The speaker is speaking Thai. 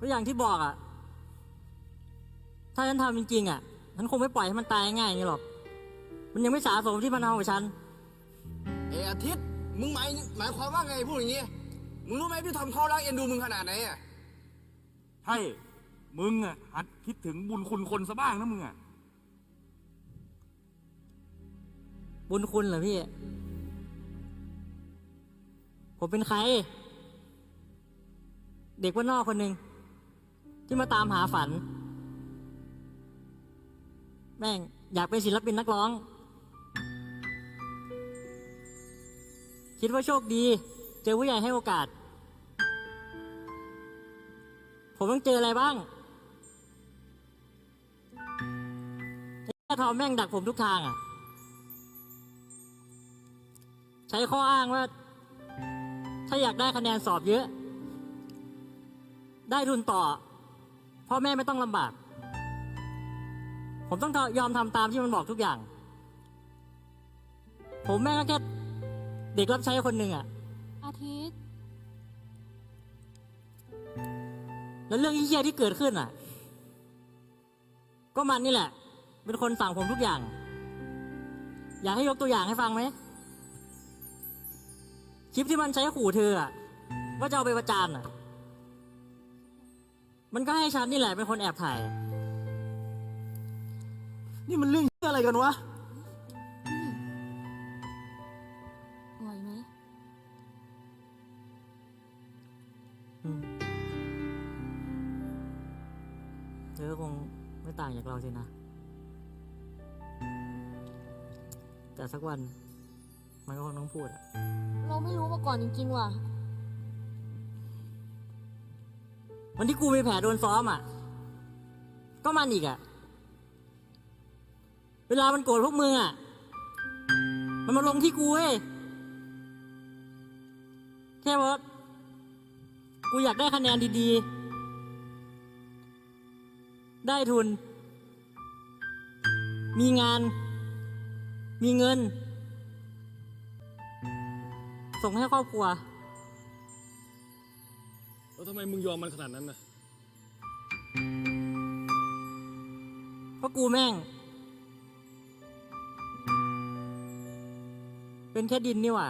ก็อย่างที่บอกอะ ถ้าฉันทำจริงๆอะฉันคงไม่ปล่อยให้มันตายง่ายอย่างนี้หรอก มันยังไม่สาสมที่มันทำกับฉัน เอออาทิตย์ มึงหมายหมายความว่าไงพูดอย่างงี้ มึงรู้ไหมพี่ทอมเขารักเอ็นดูมึงขนาดไหนอะ ใช่ มึงอะหัดคิดถึงบุญคุณคนซะบ้างนะมึงอะ บุญคุณเหรอพี่ ผมเป็นใคร เด็กว่านนอกคนหนึ่ง ที่มาตามหาฝัน แม่ง อยากเป็นศิลปินนักร้อง คิดว่าโชคดี เจอผู้ใหญ่ให้โอกาส ผมต้องเจออะไรบ้างไอ้แค่ทอมแม่งดักผมทุกทางอะ ใช้ข้ออ้างว่า ถ้าอยากได้คะแนนสอบเยอะ ได้ทุนต่อ พ่อแม่ไม่ต้องลำบาก ผมต้องยอมทำตามที่มันบอกทุกอย่าง ผมแม่งก็แค่เด็กรับใช้คนหนึ่งอะอาทิตย์ แล้วเรื่องเหี้ยๆที่เกิดขึ้นอะก็มันนี่แหละ เป็นคนสั่งผมทุกอย่าง อยากให้ยกตัวอย่างให้ฟังไหมคลิปที่มันใช้ขู่เธออะว่าจะเอาไปประจานอะ มันก็ให้ฉันนี่แหละเป็นคนแอบถ่าย นี่มันเรื่องเหี้ยอะไรกันวะ ไหวไหมอืมเธอก็คงไม่ต่างจากเราสินะ แต่สักวันมันก็คงต้องพูดอะ เราไม่รู้มาก่อนจริงๆว่ะ วันที่กูมีแผลโดนซ้อมอะ ก็มันอีกอะ เวลามันโกรธพวกมึงอะ มันมาลงที่กูเว้ยแค่ว่ากูอยากได้คะแนนดีๆ ได้ทุน มีงาน มีเงิน ส่งให้ครอบครัว แล้วทำไมมึงยอมมันขนาดนั้นน่ะเพราะกูแม่ง เป็นแค่ดินนี่หว่า